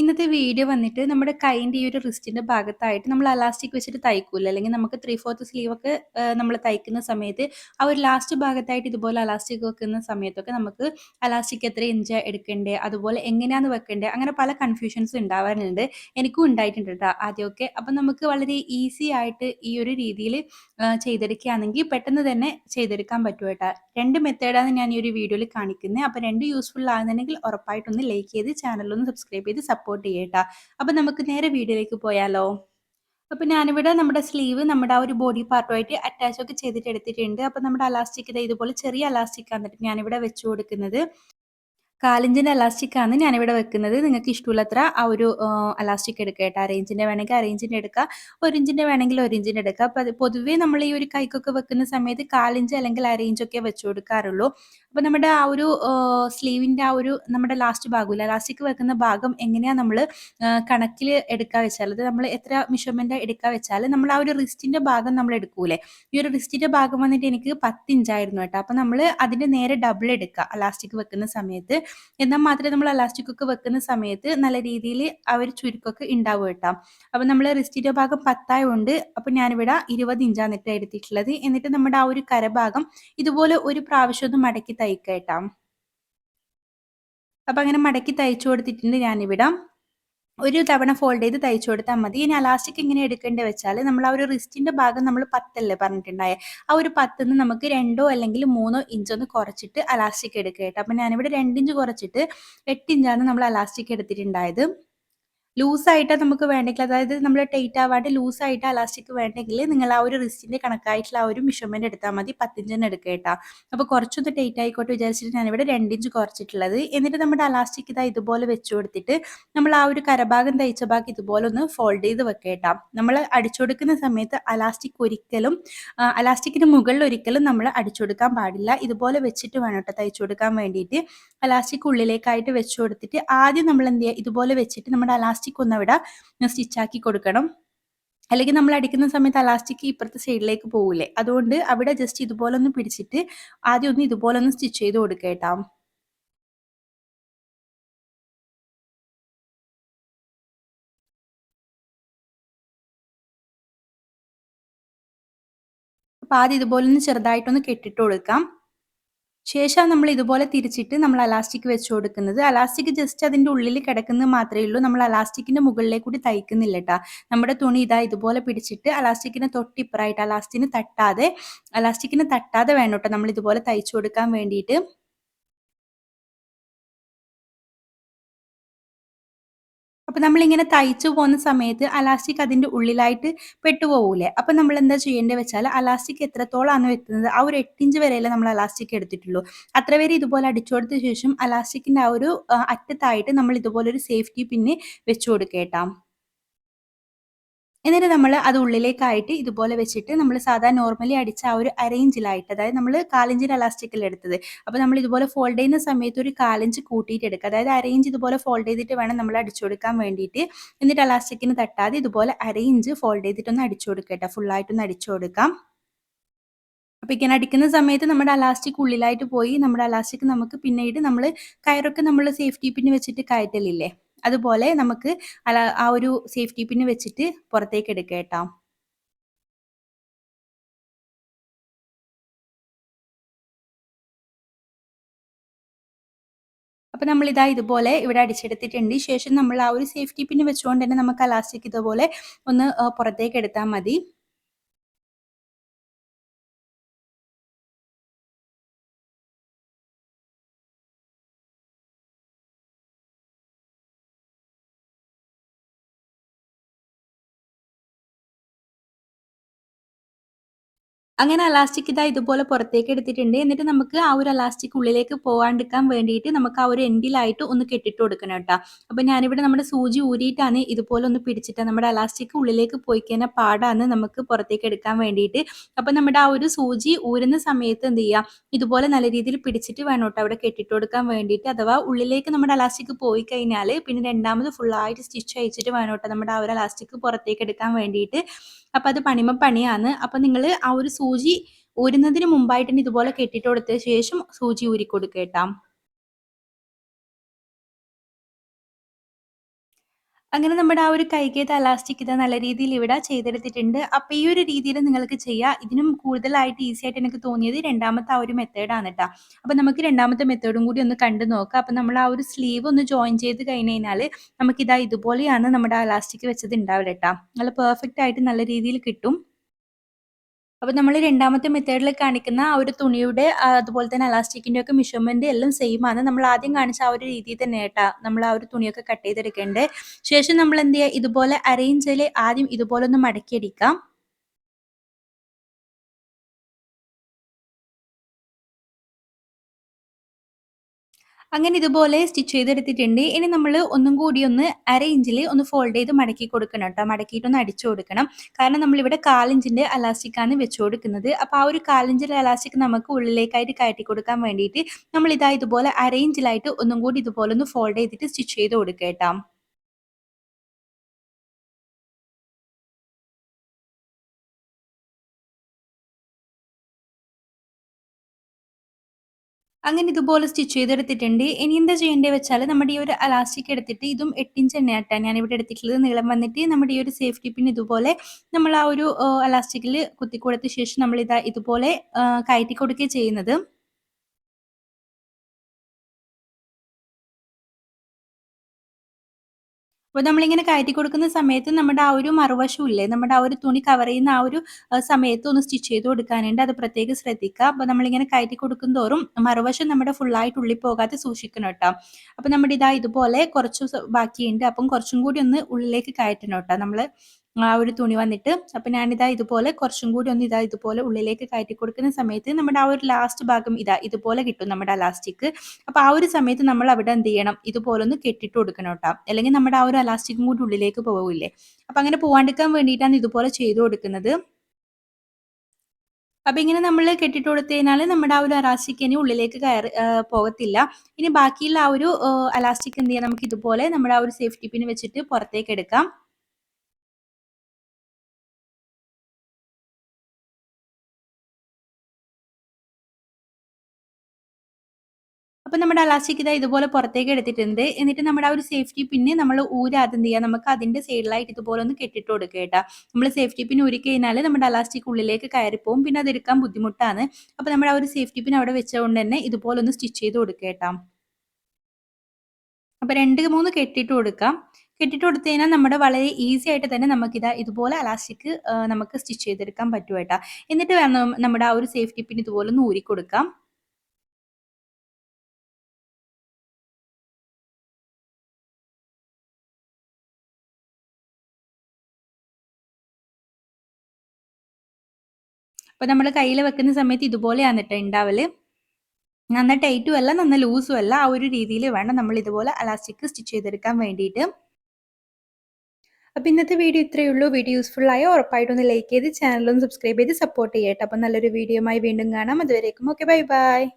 ഇന്നത്തെ വീഡിയോ വന്നിട്ട് നമ്മുടെ കൈന്റെ ഈ ഒരു റിസ്റ്റിന്റെ ഭാഗത്തായിട്ട് നമ്മൾ അലാസ്റ്റിക് വെച്ചിട്ട് തയ്ക്കൂല? അല്ലെങ്കിൽ നമുക്ക് ത്രീ ഫോർത്ത് സ്ലീവൊക്കെ നമ്മൾ തയ്ക്കുന്ന സമയത്ത് ആ ഒരു ലാസ്റ്റ് ഭാഗത്തായിട്ട് ഇതുപോലെ അലാസ്റ്റിക് വെക്കുന്ന സമയത്തൊക്കെ നമുക്ക് അലാസ്റ്റിക് എത്ര ഇഞ്ച് എടുക്കണ്ടേ? അതുപോലെ എങ്ങനെയാണ് വെക്കണ്ടേ? അങ്ങനെ പല കൺഫ്യൂഷൻസ് ഉണ്ടാവാറുണ്ട്. എനിക്കും ഉണ്ടായിട്ടുണ്ട് കേട്ടോ ആദ്യമൊക്കെ. അപ്പം നമുക്ക് വളരെ ഈസി ആയിട്ട് ഈ ഒരു രീതിയിൽ ചെയ്തെടുക്കുകയാണെങ്കിൽ പെട്ടെന്ന് തന്നെ ചെയ്തെടുക്കാൻ പറ്റും കേട്ടോ രണ്ട് മെത്തേഡാണ് ഞാൻ ഈ ഒരു വീഡിയോയിൽ കാണിക്കുന്നത് അപ്പോൾ രണ്ട് യൂസ്ഫുൾ ആകുന്നുണ്ടെങ്കിൽ ഉറപ്പായിട്ടൊന്ന് ലൈക്ക് ചെയ്ത് ചാനലൊന്ന് സബ്സ്ക്രൈബ് ചെയ്ത് സപ്പോർട്ട് ചെയ്യട്ടാ. അപ്പോൾ നമുക്ക് നേരെ വീഡിയോയിലേക്ക് പോയാലോ? അപ്പോൾ ഞാനിവിടെ നമ്മുടെ സ്ലീവ് നമ്മുടെ ആ ഒരു ബോഡി പാർട്ടുമായിട്ട് അറ്റാച്ച് ഒക്കെ ചെയ്തിട്ട് എടുത്തിട്ടുണ്ട്. അപ്പോൾ നമ്മുടെ അലാസ്റ്റിക് ഇതുപോലെ ചെറിയ അലാസ്റ്റിക് ആണ് ഞാനിവിടെ വെച്ചു കൊടുക്കുന്നത്. കാലിഞ്ചിന്റെ അലാസ്റ്റിക്കാണ് ഞാനിവിടെ വെക്കുന്നത്. നിങ്ങൾക്ക് ഇഷ്ടമുള്ളത്ര ആ ഒരു അലാസ്റ്റിക് എടുക്കുക കേട്ടോ. അറേഞ്ചിന്റെ വേണമെങ്കിൽ അറേഞ്ചിന്റെ എടുക്കുക. ഒരു ഇഞ്ചിന്റെ വേണമെങ്കിൽ ഒരു ഇഞ്ചിന്റെ എടുക്കുക അപ്പോൾ പൊതുവേ നമ്മൾ ഈ ഒരു കൈക്കൊക്കെ വെക്കുന്ന സമയത്ത് കാലിഞ്ച് അല്ലെങ്കിൽ അറേഞ്ചൊക്കെ വെച്ച് കൊടുക്കാറുള്ളൂ. അപ്പോൾ നമ്മുടെ ആ ഒരു സ്ലീവിന്റെ ആ ഒരു നമ്മുടെ ലാസ്റ്റ് ഭാഗമില്ല അലാസ്റ്റിക് വെക്കുന്ന ഭാഗം എങ്ങനെയാണ് നമ്മൾ കണക്കിൽ എടുക്കുക വെച്ചാൽ അത് നമ്മൾ എത്ര മെഷർമെന്റ് എടുക്കുക വെച്ചാൽ നമ്മൾ ആ ഒരു റിസ്റ്റിന്റെ ഭാഗം നമ്മൾ എടുക്കൂലേ? ഈ ഒരു റിസ്റ്റിന്റെ ഭാഗം വന്നിട്ട് എനിക്ക് പത്ത് ഇഞ്ചായിരുന്നു കേട്ടോ. അപ്പോൾ നമ്മൾ അതിന്റെ നേരെ ഡബിൾ എടുക്കുക. അലാസ്റ്റിക് വെക്കുന്ന സമയത്ത്. എന്നാൽ മാത്രമേ നമ്മൾ അലാസ്റ്റിക് ഒക്കെ വെക്കുന്ന സമയത്ത് നല്ല രീതിയിൽ ആ ഒരു ചുരുക്കമൊക്കെ ഉണ്ടാവും കേട്ടോ. അപ്പം നമ്മൾ റിസ്റ്റിന്റെ ഭാഗം പത്തായതുകൊണ്ട് അപ്പം ഞാനിവിടെ ഇരുപത് ഇഞ്ചാണ് ഇട്ട് എടുത്തിട്ടുള്ളത്. എന്നിട്ട് നമ്മുടെ ആ ഒരു കരഭാഗം ഇതുപോലെ ഒരു പ്രാവശ്യം ഒന്ന് മടക്കി തയ്ക്കുക അപ്പം അങ്ങനെ മടക്കി തയ്ച്ചു കൊടുത്തിട്ടുണ്ട് ഞാനിവിടെ. ഒരു തവണ ഫോൾഡ് ചെയ്ത് തയ്ച്ചു കൊടുത്താൽ മതി. ഇനി അലാസ്റ്റിക് ഇങ്ങനെ എടുക്കേണ്ടി വെച്ചാൽ നമ്മൾ ആ ഒരു റിസ്റ്റിന്റെ ഭാഗം നമ്മൾ പത്തല്ലേ പറഞ്ഞിട്ടുണ്ടായേ? ആ ഒരു പത്തുനിന്ന് നമുക്ക് രണ്ടോ അല്ലെങ്കിൽ മൂന്നോ ഇഞ്ച് ഒന്ന് കുറച്ചിട്ട് അലാസ്റ്റിക് എടുക്കുക കേട്ടോ. അപ്പം ഞാനിവിടെ രണ്ടിഞ്ച് കുറച്ചിട്ട് എട്ട് ഇഞ്ചാണ് നമ്മൾ അലാസ്റ്റിക് എടുത്തിട്ടുണ്ടായത്. ലൂസായിട്ട് നമുക്ക് വേണ്ടെങ്കിൽ അതായത് നമ്മൾ ടൈറ്റ് ആവാണ്ട് ലൂസായിട്ട് അലാസ്റ്റിക് വേണ്ടെങ്കിൽ നിങ്ങൾ ആ ഒരു റിസ്റ്റിന്റെ കണക്കായിട്ടുള്ള ആ ഒരു മെഷർമെന്റ് എടുത്താൽ മതി. പത്തിഞ്ചെണ്ണം എടുക്കുക കേട്ടോ. അപ്പോൾ കുറച്ചൊന്ന് ടൈറ്റ് ആയിക്കോട്ടെ വിചാരിച്ചിട്ട് ഞാനിവിടെ രണ്ടിഞ്ച് കുറച്ചിട്ടുള്ളത്. എന്നിട്ട് നമ്മുടെ അലാസ്റ്റിക് ഇതാ ഇതുപോലെ വെച്ചു കൊടുത്തിട്ട് നമ്മൾ ആ ഒരു കരഭാഗം തയ്ച്ച ഭാഗം ഇതുപോലെ ഒന്ന് ഫോൾഡ് ചെയ്ത് വെക്കുക കേട്ടോ. നമ്മൾ അടിച്ചു കൊടുക്കുന്ന സമയത്ത് അലാസ്റ്റിക് ഒരിക്കലും അലാസ്റ്റിക്കിന് മുകളിൽ ഒരിക്കലും നമ്മൾ അടിച്ചു കൊടുക്കാൻ പാടില്ല. ഇതുപോലെ വെച്ചിട്ട് വേണം കേട്ടോ തയ്ച്ചു കൊടുക്കാൻ വേണ്ടിയിട്ട്. അലാസ്റ്റിക് ഉള്ളിലേക്കായിട്ട് വെച്ചു കൊടുത്തിട്ട് ആദ്യം നമ്മൾ എന്ത് ചെയ്യുക? ഇതുപോലെ വെച്ചിട്ട് നമ്മുടെ അലാസ്റ്റിക് അലാസ്റ്റിക് ഒന്ന് അവിടെ സ്റ്റിച്ചാക്കി കൊടുക്കണം. അല്ലെങ്കിൽ നമ്മൾ അടിക്കുന്ന സമയത്ത് അലാസ്റ്റിക് ഇപ്പുറത്തെ സൈഡിലേക്ക് പോകില്ലേ അതുകൊണ്ട് അവിടെ ജസ്റ്റ് ഇതുപോലെ ഒന്ന് പിടിച്ചിട്ട് ആദ്യം ഒന്ന് ഇതുപോലെ ഒന്ന് സ്റ്റിച്ച് ചെയ്ത് കൊടുക്കേട്ടാ അപ്പോൾ ആദ്യം ഇതുപോലെ ഒന്ന് ചെറുതായിട്ടൊന്ന് കെട്ടിട്ട് കൊടുക്കാം. ശേഷം നമ്മൾ ഇതുപോലെ തിരിച്ചിട്ട് നമ്മൾ അലാസ്റ്റിക് വെച്ച് കൊടുക്കുന്നത്. അലാസ്റ്റിക് ജസ്റ്റ് അതിന്റെ ഉള്ളിൽ കിടക്കുന്നത് മാത്രമേ ഉള്ളൂ. നമ്മൾ അലാസ്റ്റിക്കിന്റെ മുകളിലേ കൂടി തയ്ക്കുന്നില്ല കേട്ടോ നമ്മുടെ തുണി ഇതാ ഇതുപോലെ പിടിച്ചിട്ട് അലാസ്റ്റിക്കിനെ തൊട്ടിപ്പുറമായിട്ട് അലാസ്റ്റിന് തട്ടാതെ അലാസ്റ്റിക്കിന് തട്ടാതെ വേണം കേട്ടോ നമ്മൾ ഇതുപോലെ തയ്ച്ചു കൊടുക്കാൻ വേണ്ടിയിട്ട്. അപ്പോൾ നമ്മളിങ്ങനെ തയ്ച്ചു പോകുന്ന സമയത്ത് അലാസ്റ്റിക് അതിന്റെ ഉള്ളിലായിട്ട് പെട്ടുപോകൂലേ അപ്പോൾ നമ്മൾ എന്താ ചെയ്യേണ്ടത് വെച്ചാൽ അലാസ്റ്റിക് എത്രത്തോളമാണ് വെക്കുന്നത് ആ ഒരു എട്ടിഞ്ച് വരെയല്ലേ നമ്മൾ അലാസ്റ്റിക് എടുത്തിട്ടുള്ളൂ. അത്ര വരെ ഇതുപോലെ അടിച്ചു കൊടുത്ത ശേഷം അലാസ്റ്റിക്കിന്റെ ആ ഒരു അറ്റത്തായിട്ട് നമ്മൾ ഇതുപോലെ ഒരു സേഫ്റ്റി പിന്നെ വെച്ചു കൊടുക്കേട്ടാം. എന്നിട്ട് നമ്മൾ അത് ഉള്ളിലേക്കായിട്ട് ഇതുപോലെ വെച്ചിട്ട് നമ്മൾ സാധാരണ നോർമലി അടിച്ച ആ ഒരു അറേഞ്ചിലായിട്ട് അതായത് നമ്മൾ കാലഞ്ചിന്റെ അലാസ്റ്റിക്കിൽ എടുത്തത്. അപ്പോൾ നമ്മൾ ഇതുപോലെ ഫോൾഡ് ചെയ്യുന്ന സമയത്ത് ഒരു കാലഞ്ച് കൂട്ടിയിട്ട് എടുക്കുക. അതായത് അറേഞ്ച് ഇതുപോലെ ഫോൾഡ് ചെയ്തിട്ട് വേണം നമ്മൾ അടിച്ചു കൊടുക്കാൻ വേണ്ടിയിട്ട്. എന്നിട്ട് അലാസ്റ്റിക്കിന് തട്ടാതെ ഇതുപോലെ അറേഞ്ച് ഫോൾഡ് ചെയ്തിട്ടൊന്ന് അടിച്ചു കൊടുക്കട്ടെ ഫുള്ളായിട്ടൊന്ന് അടിച്ചു കൊടുക്കാം. അപ്പോൾ ഇങ്ങനെ അടിക്കുന്ന സമയത്ത് നമ്മുടെ അലാസ്റ്റിക് ഉള്ളിലായിട്ട് പോയി നമ്മുടെ അലാസ്റ്റിക് നമുക്ക് പിന്നീട് നമ്മൾ കയറൊക്കെ നമ്മൾ സേഫ്റ്റി പിന്നെ വെച്ചിട്ട് കയറ്റലില്ലേ? അതുപോലെ നമുക്ക് ആ ഒരു സേഫ്റ്റി പിന്ന് വെച്ചിട്ട് പുറത്തേക്ക് എടുക്കേട്ടോ കേട്ടോ. നമ്മൾ ഇതാ ഇതുപോലെ ഇവിടെ അടിച്ചെടുത്തിട്ടുണ്ട്. ശേഷം നമ്മൾ ആ ഒരു സേഫ്റ്റി പിന്ന് വെച്ചുകൊണ്ട് തന്നെ നമുക്ക് അലാസ്റ്റിക് ഇതുപോലെ ഒന്ന് പുറത്തേക്ക് എടുത്താൽ മതി. അങ്ങനെ അലാസ്റ്റിക് ഇതാ ഇതുപോലെ പുറത്തേക്ക് എടുത്തിട്ടുണ്ട്. എന്നിട്ട് നമുക്ക് ആ ഒരു അലാസ്റ്റിക് ഉള്ളിലേക്ക് പോകാണ്ടിരിക്കാൻ വേണ്ടിയിട്ട് നമുക്ക് ആ ഒരു എൻഡിലായിട്ട് ഒന്ന് കെട്ടിട്ട് കൊടുക്കണം കേട്ടോ. അപ്പോൾ ഞാനിവിടെ നമ്മുടെ സൂചി ഊരിയിട്ടാണ് ഇതുപോലെ ഒന്ന് പിടിച്ചിട്ട് നമ്മുടെ അലാസ്റ്റിക് ഉള്ളിലേക്ക് പോയി കഴിഞ്ഞാൽ പാടാണ് നമുക്ക് പുറത്തേക്ക് എടുക്കാൻ വേണ്ടിയിട്ട്. അപ്പോൾ നമ്മുടെ ആ ഒരു സൂചി ഊരുന്ന സമയത്ത് എന്ത് ചെയ്യുക ഇതുപോലെ നല്ല രീതിയിൽ പിടിച്ചിട്ട് വേണം കേട്ടോ അവിടെ കെട്ടിട്ട് കൊടുക്കാൻ വേണ്ടിയിട്ട്. അഥവാ ഉള്ളിലേക്ക് നമ്മുടെ അലാസ്റ്റിക് പോയി കഴിഞ്ഞാൽ പിന്നെ രണ്ടാമത് ഫുള്ളായിട്ട് സ്റ്റിച്ച് അയച്ചിട്ട് വേണം കേട്ടോ നമ്മുടെ ആ ഒരു അലാസ്റ്റിക് പുറത്തേക്ക് എടുക്കാൻ വേണ്ടിയിട്ട്. അപ്പോൾ അത് പണിമ പണിയാണ്. അപ്പോൾ നിങ്ങൾ ആ ഒരു സൂചി ഊരുന്നതിന് മുമ്പായിട്ട് തന്നെ ഇതുപോലെ കെട്ടിട്ട് കൊടുത്ത ശേഷം സൂചി ഊരി കൊടുക്കേട്ടാം അങ്ങനെ നമ്മുടെ ആ ഒരു കൈകേത അലാസ്റ്റിക് ഇത് നല്ല രീതിയിൽ ഇവിടെ ചെയ്തെടുത്തിട്ടുണ്ട്. അപ്പോൾ ഈ ഒരു രീതിയിൽ നിങ്ങൾക്ക് ചെയ്യാം. ഇതിനും കൂടുതലായിട്ട് ഈസി ആയിട്ട് എനിക്ക് തോന്നിയത് രണ്ടാമത്തെ ആ ഒരു മെത്തേഡാണ് കേട്ടോ അപ്പോൾ നമുക്ക് രണ്ടാമത്തെ മെത്തേഡും കൂടി ഒന്ന് കണ്ടു നോക്കാം. അപ്പോൾ നമ്മൾ ആ ഒരു സ്ലീവ് ഒന്ന് ജോയിൻ ചെയ്ത് കഴിഞ്ഞ് കഴിഞ്ഞാൽ നമുക്കിതാ ഇതുപോലെയാണ് നമ്മുടെ അലാസ്റ്റിക് വെച്ചത് ഉണ്ടാവില്ല കേട്ടോ നല്ല പെർഫെക്റ്റ് ആയിട്ട് നല്ല രീതിയിൽ കിട്ടും. അപ്പോൾ നമ്മൾ രണ്ടാമത്തെ മെത്തേഡിൽ കാണിക്കുന്ന ആ ഒരു തുണിയുടെ അതുപോലെ തന്നെ അലാസ്റ്റിക്കിന്റെ ഒക്കെ മെഷർമെന്റ് എല്ലാം സെയിം ആണ്. നമ്മൾ ആദ്യം കാണിച്ച ആ ഒരു രീതിയിൽ തന്നെ കേട്ടാ. നമ്മൾ ആ ഒരു തുണിയൊക്കെ കട്ട് ചെയ്തെടുക്കേണ്ടത് ശേഷം നമ്മൾ എന്ത് ചെയ്യുക ഇതുപോലെ അറേഞ്ചിൽ ആദ്യം ഇതുപോലെ ഒന്ന് മടക്കിയടിക്കാം. അങ്ങനെ ഇതുപോലെ സ്റ്റിച്ച് ചെയ്തെടുത്തിട്ടുണ്ട്. ഇനി നമ്മൾ ഒന്നും കൂടി ഒന്ന് അര ഇഞ്ചിൽ ഒന്ന് ഫോൾഡ് ചെയ്ത് മടക്കി കൊടുക്കണം കേട്ടോ. മടക്കിയിട്ടൊന്ന് അടിച്ചു കൊടുക്കണം. കാരണം നമ്മളിവിടെ കാലിഞ്ചിന്റെ അലാസ്റ്റിക്കാണ് വെച്ചു കൊടുക്കുന്നത്. അപ്പോൾ ആ ഒരു കാലിഞ്ചിന്റെ അലാസ്റ്റിക് നമുക്ക് ഉള്ളിലേക്കായിട്ട് കയറ്റി കൊടുക്കാൻ വേണ്ടിയിട്ട് നമ്മൾ ഇതാ ഇതുപോലെ അര ഇഞ്ചിലായിട്ട് ഒന്നും കൂടി ഇതുപോലെ ഒന്ന് ഫോൾഡ് ചെയ്തിട്ട് സ്റ്റിച്ച് ചെയ്ത് കൊടുക്കുക കേട്ടോ. അങ്ങനെ ഇതുപോലെ സ്റ്റിച്ച് ചെയ്തെടുത്തിട്ടുണ്ട്. ഇനി എന്താ ചെയ്യേണ്ടത് വെച്ചാൽ നമ്മുടെ ഈ ഒരു അലാസ്റ്റിക് എടുത്തിട്ട് ഇതും എട്ടിഞ്ച് ഇഞ്ച് ആട്ടാൻ ഞാൻ ഇവിടെ എടുത്തിട്ടുള്ളത് നീളം വന്നിട്ട് നമ്മുടെ ഈ ഒരു സേഫ്റ്റി പിൻ ഇതുപോലെ നമ്മൾ ആ ഒരു അലാസ്റ്റിക്കിൽ കുത്തിക്കൊടുത്ത ശേഷം നമ്മൾ ഇതാ ഇതുപോലെ കയറ്റി കൊടുക്കുകയും ചെയ്യുന്നത്. അപ്പോൾ നമ്മളിങ്ങനെ കയറ്റി കൊടുക്കുന്ന സമയത്ത് നമ്മുടെ ആ ഒരു മറുവശം ഇല്ലേ നമ്മുടെ ആ ഒരു തുണി കവർ ചെയ്യുന്ന ആ ഒരു സമയത്ത് ഒന്ന് സ്റ്റിച്ച് ചെയ്ത് കൊടുക്കാനുണ്ട്. അത് പ്രത്യേകം ശ്രദ്ധിക്കുക. അപ്പോൾ നമ്മളിങ്ങനെ കയറ്റി കൊടുക്കും തോറും മറുവശം നമ്മുടെ ഫുള്ളായിട്ട് ഉള്ളിൽ പോകാതെ സൂക്ഷിക്കണം കേട്ടോ. അപ്പോൾ നമ്മുടെ ഇതാ ഇതുപോലെ കുറച്ച് ബാക്കിയുണ്ട്. അപ്പം കുറച്ചും കൂടി ഒന്ന് ഉള്ളിലേക്ക് കയറ്റണം കേട്ടോ നമ്മൾ ആ ഒരു തുണി വന്നിട്ട്. അപ്പം ഞാനിതാ ഇതുപോലെ കുറച്ചും കൂടി ഒന്ന് ഇതാ ഇതുപോലെ ഉള്ളിലേക്ക് കയറ്റി കൊടുക്കുന്ന സമയത്ത് നമ്മുടെ ആ ഒരു ലാസ്റ്റ് ഭാഗം ഇതാ ഇതുപോലെ കിട്ടും നമ്മുടെ അലാസ്റ്റിക് അപ്പോൾ ആ ഒരു സമയത്ത് നമ്മൾ അവിടെ എന്ത് ചെയ്യണം? ഇതുപോലെ ഒന്ന് കെട്ടിട്ട് കൊടുക്കണം കേട്ടോ. അല്ലെങ്കിൽ നമ്മുടെ ആ ഒരു അലാസ്റ്റിക്കും കൂടി ഉള്ളിലേക്ക് പോകില്ലേ അപ്പം അങ്ങനെ പോകാണ്ടിരിക്കാൻ വേണ്ടിയിട്ടാണ് ഇതുപോലെ ചെയ്തു കൊടുക്കുന്നത്. അപ്പം ഇങ്ങനെ നമ്മൾ കെട്ടിട്ട് കൊടുത്തു കഴിഞ്ഞാൽ നമ്മുടെ ആ ഒരു അലാസ്റ്റിക് ഇനി ഉള്ളിലേക്ക് കയറി പോകത്തില്ല. ഇനി ബാക്കിയുള്ള ആ ഒരു അലാസ്റ്റിക് എന്ത് ചെയ്യാം? നമുക്ക് ഇതുപോലെ നമ്മുടെ ആ ഒരു സേഫ്റ്റി പിൻ വെച്ചിട്ട് പുറത്തേക്ക് എടുക്കാം. അപ്പോൾ നമ്മുടെ അലാസ്റ്റിക് ഇതാ ഇതുപോലെ പുറത്തേക്ക് എടുത്തിട്ടുണ്ട്. എന്നിട്ട് നമ്മുടെ ആ ഒരു സേഫ്റ്റി പിന്നെ നമ്മൾ ഊരാതെ ചെയ്യുക നമുക്ക് അതിന്റെ സൈഡിലായിട്ട് ഇതുപോലെ ഒന്ന് കെട്ടിട്ട് കൊടുക്കുക കേട്ടോ. നമ്മൾ സേഫ്റ്റി പിൻ ഊരി കഴിഞ്ഞാൽ നമ്മുടെ അലാസ്റ്റിക് ഉള്ളിലേക്ക് കയറിപ്പോവും. പിന്നെ അതെടുക്കാൻ ബുദ്ധിമുട്ടാണ്. അപ്പോൾ നമ്മുടെ ആ ഒരു സേഫ്റ്റി പിൻ അവിടെ വെച്ചുകൊണ്ട് തന്നെ ഇതുപോലെ ഒന്ന് സ്റ്റിച്ച് ചെയ്ത് കൊടുക്കുക കേട്ടോ. അപ്പോൾ രണ്ട് മൂന്ന് കെട്ടിട്ട് കൊടുക്കാം. കെട്ടിട്ട് കൊടുത്തു കഴിഞ്ഞാൽ നമ്മുടെ വളരെ ഈസി ആയിട്ട് തന്നെ നമുക്കിതാ ഇതുപോലെ അലാസ്റ്റിക് നമുക്ക് സ്റ്റിച്ച് ചെയ്തെടുക്കാൻ പറ്റുമായിട്ടാ എന്നിട്ട് വേണം നമ്മുടെ ആ ഒരു സേഫ്റ്റി പിൻ ഇതുപോലെ ഒന്ന് ഊരി കൊടുക്കാം. അപ്പോൾ നമ്മൾ കയ്യിൽ വെക്കുന്ന സമയത്ത് ഇതുപോലെയാണ് കേട്ടോ ഉണ്ടാവൽ നന്ന ടൈറ്റും അല്ല നന്ന ലൂസും അല്ല ആ ഒരു രീതിയിൽ വേണം നമ്മൾ ഇതുപോലെ അലാസ്റ്റിക് സ്റ്റിച്ച് ചെയ്തെടുക്കാൻ വേണ്ടിയിട്ട്. അപ്പോൾ ഇന്നത്തെ വീഡിയോ ഇത്രയേ ഉള്ളൂ. വീഡിയോ യൂസ്ഫുൾ ആയോ ഉറപ്പായിട്ടൊന്ന് ലൈക്ക് ചെയ്ത് ചാനലൊന്ന് സബ്സ്ക്രൈബ് ചെയ്ത് സപ്പോർട്ട് ചെയ്യട്ടെ. അപ്പോൾ നല്ലൊരു വീഡിയോയുമായി വീണ്ടും കാണാം. അതുവരേക്കും ഓക്കെ ബൈ ബൈ